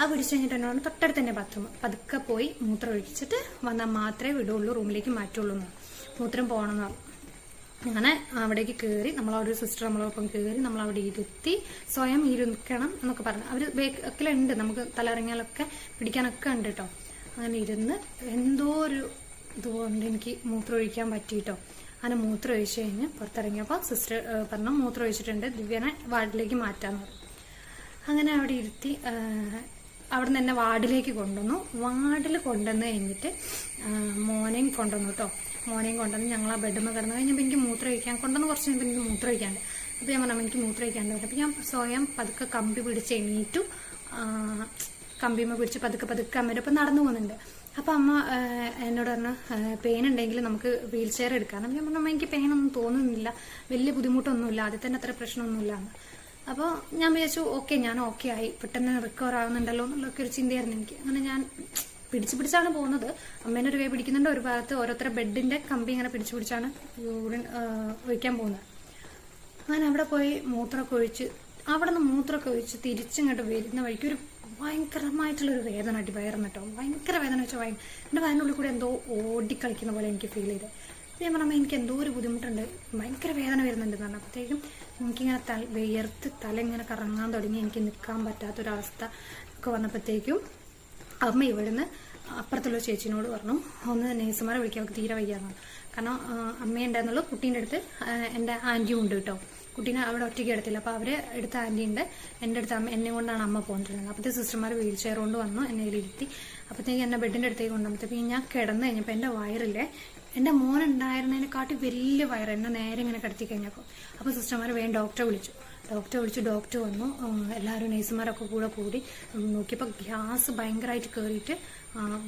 ആ പിടിച്ചു കഴിഞ്ഞിട്ട് എന്നോട് പറഞ്ഞു, തൊട്ടടുത്ത് തന്നെ ബാത്റൂം പതുക്കെ പോയി മൂത്രം ഒഴിച്ചിട്ട് വന്നാൽ മാത്രമേ വിടുള്ളൂ റൂമിലേക്ക് മാറ്റുള്ളൂ മൂത്രം പോകണമെന്ന് പറഞ്ഞു. അങ്ങനെ അവിടേക്ക് കയറി നമ്മളവിടെ ഒരു സിസ്റ്റർ നമ്മളോടൊപ്പം കയറി നമ്മൾ അവിടെ ഇരുത്തി സ്വയം ഇരിക്കണം എന്നൊക്കെ പറഞ്ഞു. അവർ ബേക്കിലുണ്ട് നമുക്ക് തലയിറങ്ങിയാലൊക്കെ പിടിക്കാനൊക്കെ ഉണ്ട് കേട്ടോ അങ്ങനെ ഇരുന്ന് എന്തോ ഒരു ഇതുകൊണ്ട് എനിക്ക് മൂത്രം ഒഴിക്കാൻ പറ്റിയിട്ടോ അങ്ങനെ മൂത്രം ഒഴിച്ചു കഴിഞ്ഞ് പുറത്തിറങ്ങിയപ്പോൾ സിസ്റ്റർ പറഞ്ഞു മൂത്രം ഒഴിച്ചിട്ടുണ്ട് ദിവ്യനെ വാർഡിലേക്ക് മാറ്റാന്ന് പറഞ്ഞു. അങ്ങനെ അവിടെ ഇരുത്തി അവിടെ നിന്ന് എന്നെ വാർഡിലേക്ക് കൊണ്ടുവന്നു. വാർഡിൽ കൊണ്ടുവന്ന് കഴിഞ്ഞിട്ട് മോനെയും കൊണ്ടുവന്നു കേട്ടോ. മോനെയും കൊണ്ടുവന്ന് ഞങ്ങൾ ആ ബെഡ്മ കിടന്നു കഴിഞ്ഞപ്പോൾ എനിക്ക് മൂത്രം ഒഴിക്കാൻ കൊണ്ടുവന്ന് കുറച്ച് കഴിഞ്ഞപ്പോൾ എനിക്ക് മൂത്രം ഒഴിക്കാണ്ട് അപ്പോൾ ഞാൻ പറഞ്ഞു എനിക്ക് മൂത്രം ഒഴിക്കാണ്ട് പറഞ്ഞു അപ്പോൾ ഞാൻ സ്വയം പതുക്കെ കമ്പി പിടിച്ച് എണീറ്റു. കമ്പിമ്മ പിടിച്ച് പതുക്കെ പതുക്കെ അമ്മയുടെ ഒപ്പം നടന്നു പോകുന്നുണ്ട്. അപ്പം അമ്മ എന്നോട് പറഞ്ഞു പെയിൻ ഉണ്ടെങ്കിൽ നമുക്ക് വീൽ ചെയർ എടുക്കാം ഞാൻ പറഞ്ഞു അമ്മ എനിക്ക് പെയിൻ ഒന്നും തോന്നുന്നില്ല. വലിയ ബുദ്ധിമുട്ടൊന്നുമില്ല. ആദ്യം തന്നെ അത്ര പ്രശ്നമൊന്നുമില്ല. അപ്പോൾ ഞാൻ വിചാരിച്ചു ഓക്കെ ഞാൻ ഓക്കെ ആയി. പെട്ടെന്ന് റിക്കവർ ആവുന്നുണ്ടല്ലോ എന്നുള്ളൊക്കെ ഒരു ചിന്തയായിരുന്നു എനിക്ക്. അങ്ങനെ ഞാൻ പിടിച്ചു പിടിച്ചാണ് പോകുന്നത്. അമ്മേനെ ഒരു കൈ പിടിക്കുന്നുണ്ട്. ഒരു ഭാഗത്ത് ഓരോരുത്തരുടെ ബെഡിന്റെ കമ്പി ഇങ്ങനെ പിടിച്ചു പിടിച്ചാണ് യൂറിൻ ഒഴിക്കാൻ പോകുന്നത്. അങ്ങനെ അവിടെ പോയി മൂത്രമൊക്കെ ഒഴിച്ച് അവിടെ നിന്ന് മൂത്രമൊക്കെ ഒഴിച്ച് തിരിച്ചിങ്ങോട്ട് വരുന്ന വഴിക്ക് ഒരു ഭയങ്കരമായിട്ടുള്ളൊരു വേദന അടി വയറുന്ന ഭയങ്കര വേദന വെച്ചാൽ ഭയങ്കര എന്റെ വയറിനുള്ളിൽ കൂടെ എന്തോ ഓടിക്കളിക്കുന്ന പോലെ എനിക്ക് ഫീൽ ചെയ്തത് ഞാൻ പറഞ്ഞാൽ എനിക്ക് എന്തോ ഒരു ബുദ്ധിമുട്ടുണ്ട്. ഭയങ്കര വേദന വരുന്നുണ്ട് എന്ന് പറഞ്ഞപ്പോഴത്തേക്കും എനിക്കിങ്ങനെ തല വിയർത്ത് തല ഇങ്ങനെ കറങ്ങാൻ തുടങ്ങി. എനിക്ക് നിൽക്കാൻ പറ്റാത്തൊരവസ്ഥ ഒക്കെ വന്നപ്പോഴത്തേക്കും അമ്മ ഇവിടുന്ന് അപ്പുറത്തുള്ള ചേച്ചിനോട് പറഞ്ഞു ഒന്ന് നേഴ്സുമാരെ വിളിക്കാൻ അവർക്ക് തീരെ വയ്യാന്ന് കാരണം അമ്മയുണ്ടായിരുന്നുള്ളൂ കുട്ടീന്റെ അടുത്ത് എന്റെ ആന്റിയും ഉണ്ട് കേട്ടോ. കുട്ടീനെ അവിടെ ഒറ്റയ്ക്ക് എടുത്തില്ല. അപ്പോൾ അവരെ എടുത്ത ആന്റി ഉണ്ട്. എന്റെ അടുത്ത് അമ്മ എന്നെ കൊണ്ടാണ് അമ്മ പോന്നിട്ടുള്ളത്. അപ്പോഴത്തെ സിസ്റ്റർമാർ വീൽ ചെയർ കൊണ്ട് വന്നു എന്നെ ഇരുത്തി അപ്പോഴത്തേക്ക് എന്നെ ബെഡിന്റെ അടുത്തേക്ക് കൊണ്ടുവന്നപ്പോഴത്തേക്ക് ഞാൻ കിടന്നു കഴിഞ്ഞപ്പോൾ എന്റെ വയറില്ലേ എന്റെ മോൻ ഉണ്ടായിരുന്നതിനെക്കാട്ടി വലിയ വയറ് എന്നെ നേരെ ഇങ്ങനെ കിടത്തി കഴിഞ്ഞപ്പോൾ അപ്പോൾ സിസ്റ്റർമാർ വേഗം ഡോക്ടറെ വിളിച്ചു. ഡോക്ടറെ വിളിച്ചു ഡോക്ടർ വന്നു. എല്ലാവരും നേഴ്സുമാരൊക്കെ കൂടെ കൂടി നോക്കിയപ്പോൾ ഗ്യാസ് ഭയങ്കരമായിട്ട് കയറിയിട്ട്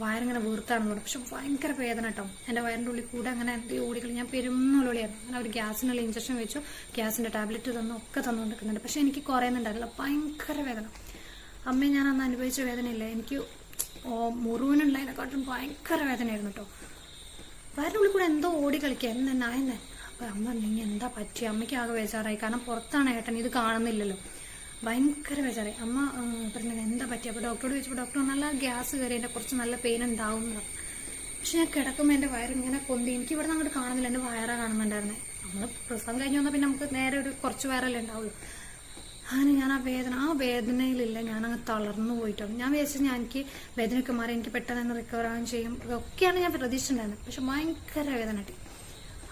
വയറിങ്ങനെ വീർത്താണെന്ന് പറഞ്ഞു. പക്ഷെ ഭയങ്കര വേദന കേട്ടോ. എന്റെ വയറിന്റെ ഉള്ളിൽ കൂടെ അങ്ങനെ എന്ത് ഓടികൾ ഞാൻ പെരുന്നുള്ളിയായിരുന്നു അങ്ങനെ അവർ ഗ്യാസിനുള്ള ഇഞ്ചക്ഷൻ വെച്ചു. ഗ്യാസിന്റെ ടാബ്ലറ്റ് തന്നു ഒക്കെ തന്നുകൊണ്ടിരിക്കുന്നുണ്ട് പക്ഷെ എനിക്ക് കുറയുന്നുണ്ടായിരുന്നില്ല. ഭയങ്കര വേദന. അമ്മയെ ഞാൻ അന്ന് അനുഭവിച്ച വേദനയില്ല. എനിക്ക് മുറിവിനുള്ളതിനെക്കാട്ടും ഭയങ്കര വേദനയായിരുന്നു കേട്ടോ. വയറിനുള്ളിൽ കൂടെ എന്തോ ഓടി കളിക്കുക എന്നെ അപ്പൊ അമ്മ നീ എന്താ പറ്റിയ അമ്മയ്ക്ക് ആകെ ബേജാറായി. കാരണം പുറത്താണ് ഏട്ടൻ ഇത് കാണുന്നില്ലല്ലോ. ഭയങ്കര ബേജാറായി. അമ്മ ആ, പറഞ്ഞു എന്താ പറ്റിയ അപ്പൊ ഡോക്ടറോട് ചോദിച്ചപ്പോൾ ഡോക്ടർ നല്ല ഗ്യാസ് കയറി എന്റെ കുറച്ച് നല്ല പെയിൻ ഉണ്ടാവും എന്ന് പക്ഷെ ഞാൻ കിടക്കുമ്പോൾ എന്റെ വയറിങ്ങനെ കൊന്തി എനിക്ക് ഇവിടെ അങ്ങോട്ട് കാണുന്നില്ല. എന്റെ വയറാ കാണുന്നുണ്ടായിരുന്നെ. നമ്മൾ പ്രസവം കഴിഞ്ഞ് വന്നാൽ പിന്നെ നമുക്ക് നേരെ ഒരു കുറച്ച് വയറല്ലേ ഉണ്ടാവുള്ളൂ. അങ്ങനെ ഞാൻ ആ വേദന ആ വേദനയിലില്ല. ഞാൻ അങ്ങ് തളർന്നു പോയിട്ടാണ് ഞാൻ വിചാരിച്ചത് ഞാൻ എനിക്ക് വേദനയൊക്കെ മാറി എനിക്ക് പെട്ടെന്ന് തന്നെ റിക്കവർ ആവാൻ ചെയ്യും. ഇതൊക്കെയാണ് ഞാൻ പ്രതീക്ഷിച്ചിട്ടുണ്ടായിരുന്നത്. പക്ഷെ ഭയങ്കര വേദന കിട്ടി.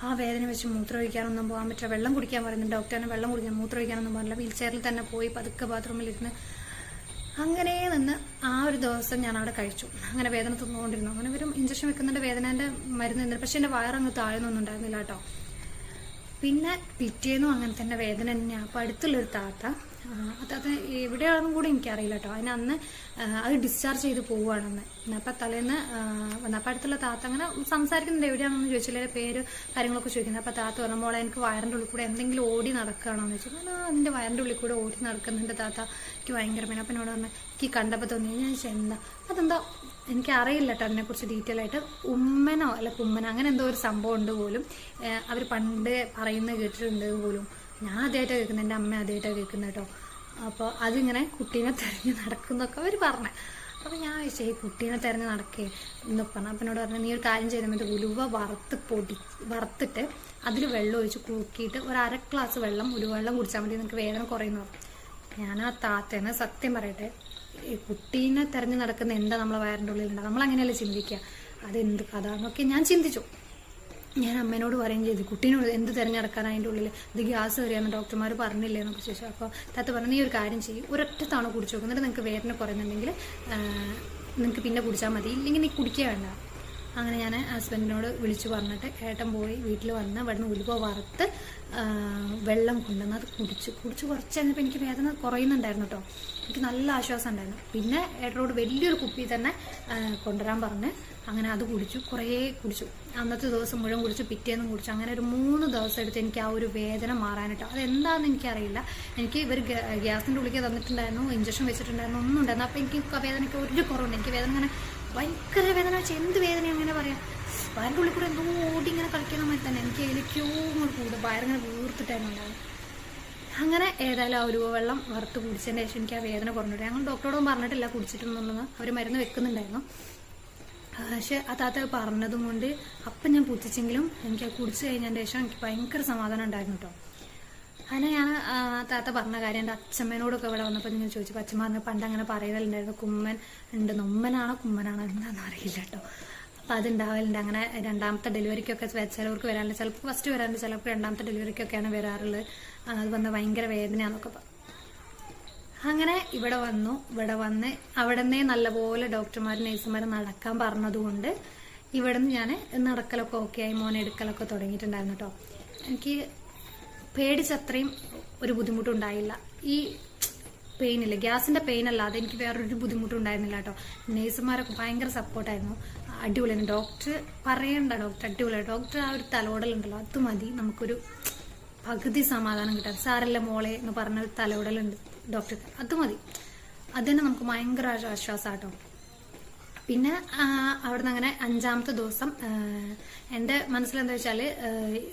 ആ വേദന വെച്ച് മൂത്രമൊഴിക്കാനൊന്നും പോകാൻ പറ്റില്ല. വെള്ളം കുടിക്കാൻ പറയുന്നുണ്ട്. ഡോക്ടറിനെ വെള്ളം കുടിക്കാൻ മൂത്രമൊഴിക്കാനൊന്നും പാടില്ല വീൽ ചെയറിൽ തന്നെ പോയി പതുക്കെ ബാത്റൂമിലിരുന്ന് അങ്ങനെ നിന്ന് ആ ഒരു ദിവസം ഞാൻ അവിടെ കഴിച്ചു. അങ്ങനെ വേദന തിന്നുകൊണ്ടിരുന്നു. അങ്ങനെ ഇവരും ഇഞ്ചക്ഷൻ വെക്കുന്നുണ്ട്. വേദനേന്റെ മരുന്ന് തന്നിട്ട് പക്ഷെ എന്റെ വയറങ്ങ് താഴ്ന്നൊന്നും ഉണ്ടായിരുന്നില്ല കേട്ടോ. പിന്നെ പിറ്റേന്നും അങ്ങനെ തന്നെ വേദന തന്നെയാണ് അപ്പം അടുത്തുള്ളൊരു താത്ത ആ, താത്ത എവിടെയാണെന്നും കൂടി എനിക്കറിയില്ല കേട്ടോ അതിന് അന്ന് അത് ഡിസ്ചാർജ് ചെയ്ത് പോവുകയാണെന്ന് അപ്പം തലേന്ന് അപ്പം അടുത്തുള്ള താത്ത അങ്ങനെ സംസാരിക്കുന്നത് എവിടെയാണെന്ന് ചോദിച്ചില്ല. പേര് കാര്യങ്ങളൊക്കെ ചോദിക്കുന്നത് അപ്പം താത്ത പറയുമ്പോൾ എനിക്ക് വയറിന്റെ ഉള്ളിൽ കൂടെ എന്തെങ്കിലും ഓടി നടക്കുകയാണോ എന്ന് ചോദിച്ചു. ഞാൻ എന്റെ വയറിന്റെ ഉള്ളിൽ കൂടെ ഓടി നടക്കുന്നുണ്ട് താത്ത. എനിക്ക് ഭയങ്കര പിന്നെ അപ്പം എന്നോട് പറഞ്ഞു എനിക്ക് കണ്ടപ്പോൾ തോന്നി. ഞാൻ എന്താ? അതെന്താ എനിക്ക് അറിയില്ല കേട്ടോ അതിനെക്കുറിച്ച് ഡീറ്റെയിൽ ആയിട്ട്. ഉമ്മനോ അല്ല കുമ്മനോ അങ്ങനെ എന്തോ ഒരു സംഭവം ഉണ്ട് പോലും. അവർ പണ്ട് പറയുന്നത് കേട്ടിട്ടുണ്ട് പോലും. ഞാൻ ആദ്യമായിട്ടാണ് കേൾക്കുന്നത് എന്റെ അമ്മ ആദ്യമായിട്ടാണ് കേൾക്കുന്നത് കേട്ടോ അപ്പോൾ അതിങ്ങനെ കുട്ടീനെ തിരഞ്ഞ് നടക്കുന്നൊക്കെ അവർ പറഞ്ഞു. അപ്പോൾ ഞാൻ ചോദിച്ചു ഈ കുട്ടീനെ തിരഞ്ഞ് നടക്കേ എന്ന് പറഞ്ഞു. അപ്പം എന്നോട് പറഞ്ഞു നീ ഒരു കാര്യം ചെയ്താൽ മതി ഉലുവ വറുത്ത് പൊടി വറുത്തിട്ട് അതിൽ വെള്ളം ഒഴിച്ച് കുറുക്കിയിട്ട് ഒരു അര ഗ്ലാസ് വെള്ളം ഉലുവെള്ളം കുടിച്ചാൽ മതി നിങ്ങൾക്ക് വേദന കുറയുന്നു ഞാൻ ആ താത്തേനെ സത്യം പറയട്ടെ ഈ കുട്ടീനെ തെരഞ്ഞു നടക്കുന്ന എന്താ നമ്മളെ വയറിന്റെ ഉള്ളിലുണ്ട് നമ്മൾ അങ്ങനെയല്ലേ ചിന്തിക്കുക? അതെന്ത് കഥ എന്നൊക്കെ ഞാൻ ചിന്തിച്ചു. ഞാൻ അമ്മേനോട് പറയുകയും ചെയ്തു കുട്ടീനോട് എന്ത് തിരഞ്ഞെടുക്കാൻ അതിന്റെ ഉള്ളിൽ? ഇത് ഗ്യാസ് കയറിയാന്ന് ഡോക്ടർമാർ പറഞ്ഞില്ലേ? എന്നൊക്കെ ചോദിച്ചു. അപ്പോൾ താത്ത പറഞ്ഞു നീ ഒരു കാര്യം ചെയ്യും ഒരൊറ്റ തവണ കുടിച്ചു നോക്കുന്നുണ്ട് നിങ്ങൾക്ക് വേദന കുറയുന്നുണ്ടെങ്കിൽ നിങ്ങൾക്ക് പിന്നെ കുടിച്ചാൽ മതി. ഇല്ലെങ്കിൽ നീ കുടിക്കുക വേണ്ട. അങ്ങനെ ഞാൻ ഹസ്ബൻഡിനോട് വിളിച്ചു പറഞ്ഞിട്ട് ഏട്ടൻ പോയി വീട്ടിൽ വന്ന് ഇവിടുന്ന് ഉലുവ വറുത്ത് വെള്ളം കൊണ്ടുവന്ന് അത് കുടിച്ചു. കുടിച്ച് കുറച്ച് കഴിഞ്ഞപ്പോൾ എനിക്ക് വേദന കുറയുന്നുണ്ടായിരുന്നു കേട്ടോ എനിക്ക് നല്ല ആശ്വാസം ഉണ്ടായിരുന്നു. പിന്നെ ഏട്ടനോട് വലിയൊരു കുപ്പി തന്നെ കൊണ്ടുവരാൻ പറഞ്ഞ് അങ്ങനെ അത് കുടിച്ചു. കുറേ കുടിച്ചു. അന്നത്തെ ദിവസം മുഴുവൻ കുടിച്ചു പിറ്റേന്നും കുടിച്ചു അങ്ങനെ ഒരു മൂന്ന് ദിവസം എടുത്ത് എനിക്ക് ആ ഒരു വേദന മാറാനിട്ടോ അതെന്താണെന്ന് എനിക്കറിയില്ല. എനിക്ക് ഇവർ ഗ്യാസിന്റെ ഉള്ളിലേക്ക് തന്നിട്ടുണ്ടായിരുന്നു ഇഞ്ചക്ഷൻ വെച്ചിട്ടുണ്ടായിരുന്നു ഒന്നും ഉണ്ടായിരുന്നു. അപ്പോൾ എനിക്ക് വേദനയ്ക്ക് ഒരു കുറവുണ്ട്. എനിക്ക് വേദന ഇങ്ങനെ ഭയങ്കര വേദന. വെച്ചാൽ എന്ത് വേദന അങ്ങനെ പറയാം? വയറിന്റെ ഉള്ളിൽ കൂടെ എന്തോ ഓടി ഇങ്ങനെ കളിക്കുന്ന മാതിരി തന്നെ. എനിക്ക് അതിലേക്കോ ഇങ്ങോട്ട് കൂടും വയറിങ്ങനെ വീർത്തിട്ടായിരുന്നു ഉണ്ടാവും അങ്ങനെ ഏതായാലും ആ ഒരു വെള്ളം വറുത്ത് കുടിച്ചതിന് ശേഷം എനിക്ക് ആ വേദന കുറഞ്ഞിട്ട് ഞങ്ങൾ ഡോക്ടറോടും പറഞ്ഞിട്ടില്ല കുടിച്ചിട്ടൊന്നും അവർ മരുന്ന് വെക്കുന്നുണ്ടായിരുന്നു. പക്ഷെ ആ താത്ത പറഞ്ഞതും കൊണ്ട് അപ്പം ഞാൻ പുച്ഛിച്ചെങ്കിലും എനിക്ക് കുടിച്ചു കഴിഞ്ഞതിന് ശേഷം എനിക്ക് ഭയങ്കര സമാധാനം ഉണ്ടായിരുന്നു കേട്ടോ. അങ്ങനെ ഞാൻ താത്ത പറഞ്ഞ കാര്യം എന്റെ അച്ഛമ്മേനോടൊക്കെ ഇവിടെ വന്നപ്പോൾ നിങ്ങൾ ചോദിച്ചു. അച്ഛമ്മ പണ്ട് അങ്ങനെ പറയലുണ്ടായിരുന്നു കുമ്മൻ ഉണ്ട്. ഉമ്മനാണോ കുമ്മനാണോ എന്താണെന്ന് അറിയില്ല കേട്ടോ. അപ്പം അതുണ്ടാവലുണ്ട്. അങ്ങനെ രണ്ടാമത്തെ ഡെലിവറിക്കൊക്കെ ചിലവർക്ക് വരാറുണ്ട് ചിലപ്പോൾ ഫസ്റ്റ് വരാറുണ്ട് ചിലപ്പോൾ രണ്ടാമത്തെ ഡെലിവറിക്കൊക്കെയാണ് വരാറുള്ളത്. അത് വന്ന ഭയങ്കര വേദനയാണെന്നൊക്കെ അങ്ങനെ ഇവിടെ വന്നു. ഇവിടെ വന്ന് അവിടെ നിന്നേ നല്ലപോലെ ഡോക്ടർമാർ നേഴ്സുമാർ നടക്കാൻ പറഞ്ഞതുകൊണ്ട് ഇവിടെ നിന്ന് ഞാൻ നടക്കലൊക്കെ ഓക്കെ ആയി. മോനെ എടുക്കലൊക്കെ തുടങ്ങിയിട്ടുണ്ടായിരുന്നു കേട്ടോ. എനിക്ക് പേടിച്ചത്രയും ഒരു ബുദ്ധിമുട്ടുണ്ടായില്ല. ഈ പെയിനില്ല ഗ്യാസിന്റെ പെയിൻ അല്ലാതെ എനിക്ക് വേറൊരു ബുദ്ധിമുട്ടും ഉണ്ടായിരുന്നില്ല കേട്ടോ. നേഴ്സുമാരൊക്കെ ഭയങ്കര സപ്പോർട്ടായിരുന്നു. അടിപൊളിയാണ് ഡോക്ടർ പറയണ്ട ഡോക്ടർ അടിപൊളിയാണ് ഡോക്ടർ ആ ഒരു തലോടലുണ്ടല്ലോ അത് മതി. നമുക്കൊരു പകുതി സമാധാനം കിട്ടാൻ. സാറല്ല മോളെ എന്ന് പറഞ്ഞ ഒരു തലോടലുണ്ട് ഡോക്ടർ അത് മതി. അത് തന്നെ നമുക്ക് ഭയങ്കര ആശ്വാസം കേട്ടോ. പിന്നെ അവിടെ നിന്ന് അങ്ങനെ അഞ്ചാമത്തെ ദിവസം എന്റെ മനസ്സിലെന്താ വെച്ചാൽ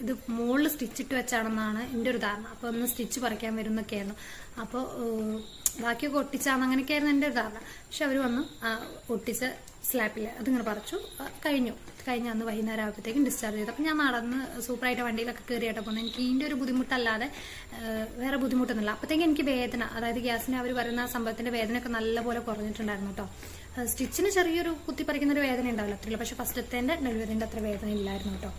ഇത് മുകളിൽ സ്റ്റിച്ച് ഇട്ട് വെച്ചാണെന്നാണ് എന്റെ ഒരു ധാരണ. അപ്പോൾ ഒന്ന് സ്റ്റിച്ച് പറിക്കാൻ വരും എന്നൊക്കെയായിരുന്നു അപ്പോൾ ബാക്കിയൊക്കെ ഒട്ടിച്ചാന്ന് അങ്ങനെയൊക്കെയായിരുന്നു എന്റെ ഒരു ധാരണ. പക്ഷെ അവർ വന്നു ഒട്ടിച്ച സ്ലാപ്പിൽ അതിങ്ങനെ പറിച്ചു കഴിഞ്ഞു. കഴിഞ്ഞ അന്ന് വൈകുന്നേരം ആകുമ്പോഴത്തേക്കും ഡിസ്ചാർജ് ചെയ്തു. അപ്പം ഞാൻ നടന്ന് സൂപ്പറായിട്ട് വണ്ടിയിലൊക്കെ കയറിയായിട്ട് പോകുന്നത് എനിക്ക് ഇതിന്റെ ഒരു ബുദ്ധിമുട്ടല്ലാതെ വേറെ ബുദ്ധിമുട്ടൊന്നുമില്ല. അപ്പോഴത്തേക്കും എനിക്ക് വേദന അതായത് ഗ്യാസിന് അവർ ആ സംഭവത്തിന്റെ വേദനയൊക്കെ നല്ലപോലെ കുറഞ്ഞിട്ടുണ്ടായിരുന്നു കേട്ടോ. സ്റ്റിച്ചിന് ചെറിയൊരു കുത്തിപ്പറിക്കുന്ന ഒരു വേദന ഉണ്ടാവില്ല അത്രയില്ല പക്ഷെ ഫസ്റ്റത്തേന്റെ ഡെലിവറിന്റെ അത്ര വേദന ഇല്ലായിരുന്നു കേട്ടോ.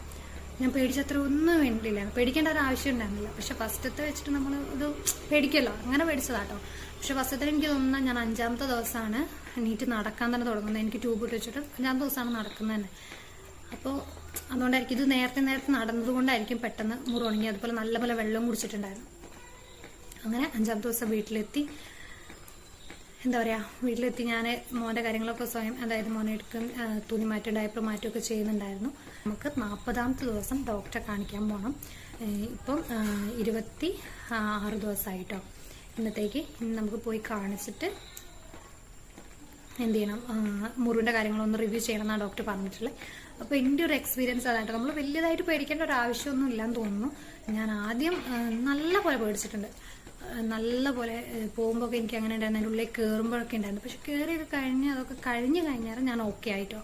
ഞാൻ പേടിച്ചത്ര ഒന്നും വേണ്ടിയില്ല പേടിക്കേണ്ട ഒരു ആവശ്യം ഉണ്ടായിരുന്നില്ല. പക്ഷെ ഫസ്റ്റത്തെ വെച്ചിട്ട് നമ്മൾ ഇത് പേടിക്കല്ലോ അങ്ങനെ പേടിച്ചതാട്ടോ പക്ഷെ ഫസ്റ്റത്തെ എനിക്ക് തോന്നുന്നത് ഞാൻ അഞ്ചാമത്തെ ദിവസമാണ് എണീറ്റ് നടക്കാൻ തന്നെ തുടങ്ങുന്നത്. എനിക്ക് ട്യൂബ് ഇട്ട് വെച്ചിട്ട് അഞ്ചാമത്തെ ദിവസമാണ് നടക്കുന്നത് തന്നെ. അപ്പോൾ അതുകൊണ്ടായിരിക്കും ഇത് നേരത്തെ നേരത്തെ നടന്നതുകൊണ്ടായിരിക്കും പെട്ടെന്ന് മുറുണങ്ങി അതുപോലെ നല്ല പോലെ വെള്ളം കുടിച്ചിട്ടുണ്ടായിരുന്നു. അങ്ങനെ അഞ്ചാമത്തെ ദിവസം വീട്ടിലെത്തി. എന്താ പറയുക വീട്ടിലെത്തി ഞാൻ മോന്റെ കാര്യങ്ങളൊക്കെ സ്വയം അതായത് മോനെ എടുക്കും തുണി മാറ്റം ഡയപ്പർ മാറ്റുമൊക്കെ ചെയ്യുന്നുണ്ടായിരുന്നു. നമുക്ക് നാൽപ്പതാമത്തെ ദിവസം ഡോക്ടറെ കാണിക്കാൻ പോകണം ഇപ്പം ഇരുപത്തി ആറ് ദിവസമായിട്ടോ ഇന്നത്തേക്ക് ഇനി നമുക്ക് പോയി കാണിച്ചിട്ട് എന്ത് ചെയ്യണം? മുറിവിന്റെ കാര്യങ്ങളൊന്ന് റിവ്യൂ ചെയ്യണം എന്നാണ് ഡോക്ടർ പറഞ്ഞിട്ടുള്ളത്. അപ്പോൾ എന്റെ ഒരു എക്സ്പീരിയൻസ് അതായിട്ട് നമ്മൾ വലിയതായിട്ട് പേടിക്കേണ്ട ഒരു ആവശ്യമൊന്നും ഇല്ലാന്ന് തോന്നുന്നു. ഞാൻ ആദ്യം നല്ല പോലെ പേടിച്ചിട്ടുണ്ട്. ആ, നല്ല പോലെ പോകുമ്പോൾ എനിക്ക് അങ്ങനെ ഉണ്ടായിരുന്നു. അതിന്റെ ഉള്ളിൽ കയറുമ്പോഴൊക്കെ ഉണ്ടായിരുന്നു. പക്ഷെ കയറിയൊക്കെ കഴിഞ്ഞ് അതൊക്കെ കഴിഞ്ഞ് കഴിഞ്ഞാൽ ഞാൻ ഓക്കെ ആയിട്ടോ.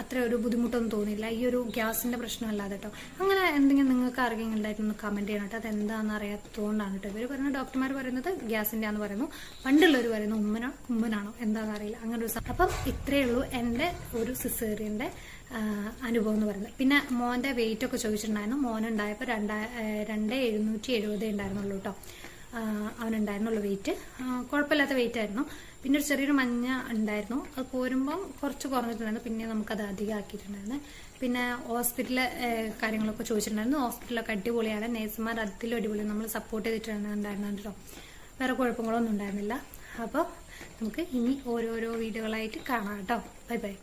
അത്ര ഒരു ബുദ്ധിമുട്ടൊന്നും തോന്നിയില്ല. ഈ ഒരു ഗ്യാസിന്റെ പ്രശ്നമല്ലാതെ കേട്ടോ അങ്ങനെ എന്തെങ്കിലും നിങ്ങൾക്ക് ആർക്കെങ്കിലും ഉണ്ടായിട്ടൊന്ന് കമന്റ് ചെയ്യണം കേട്ടോ അതെന്താണെന്ന് അറിയാത്തതുകൊണ്ടാണ് കേട്ടോ ഇവർ പറയുന്നത് ഡോക്ടർമാർ പറയുന്നത് ഗ്യാസിന്റെ ആണെന്ന് പറയുന്നു. പണ്ടുള്ളവർ പറയുന്നു ഉമ്മനോ കുമ്പനാണോ എന്താണെന്ന് അറിയില്ല. അങ്ങനെ ഒരു അപ്പം ഇത്രയേ ഉള്ളൂ എന്റെ ഒരു സിസേറിയന്റെ അനുഭവം എന്ന് പറയുന്നത്. പിന്നെ മോന്റെ വെയിറ്റ് ഒക്കെ ചോദിച്ചിട്ടുണ്ടായിരുന്നു. മോൻ ഉണ്ടായപ്പോൾ രണ്ടാ രണ്ട് എഴുന്നൂറ്റി എഴുപതേ ഉണ്ടായിരുന്നുള്ളൂ കേട്ടോ അവനുണ്ടായിരുന്നുള്ളൂ വെയിറ്റ് കുഴപ്പമില്ലാത്ത വെയിറ്റ് ആയിരുന്നു. പിന്നെ ഒരു ചെറിയൊരു മഞ്ഞ ഉണ്ടായിരുന്നു. അത് പോരുമ്പം കുറച്ച് കുറഞ്ഞിട്ടുണ്ടായിരുന്നു. പിന്നെ നമുക്കത് അധികം ആക്കിയിട്ടുണ്ടായിരുന്നു. പിന്നെ ഹോസ്പിറ്റലിലെ കാര്യങ്ങളൊക്കെ ചോദിച്ചിട്ടുണ്ടായിരുന്നു. ഹോസ്പിറ്റലൊക്കെ അടിപൊളിയാണ്. നേഴ്സുമാർ അതിലും അടിപൊളി നമ്മൾ സപ്പോർട്ട് ചെയ്തിട്ടാണ് ഉണ്ടായിരുന്നത് കേട്ടോ വേറെ കുഴപ്പങ്ങളൊന്നും ഉണ്ടായിരുന്നില്ല. അപ്പോൾ നമുക്ക് ഇനി ഓരോരോ വീഡിയോകളായിട്ട് കാണാം കേട്ടോ. Bye bye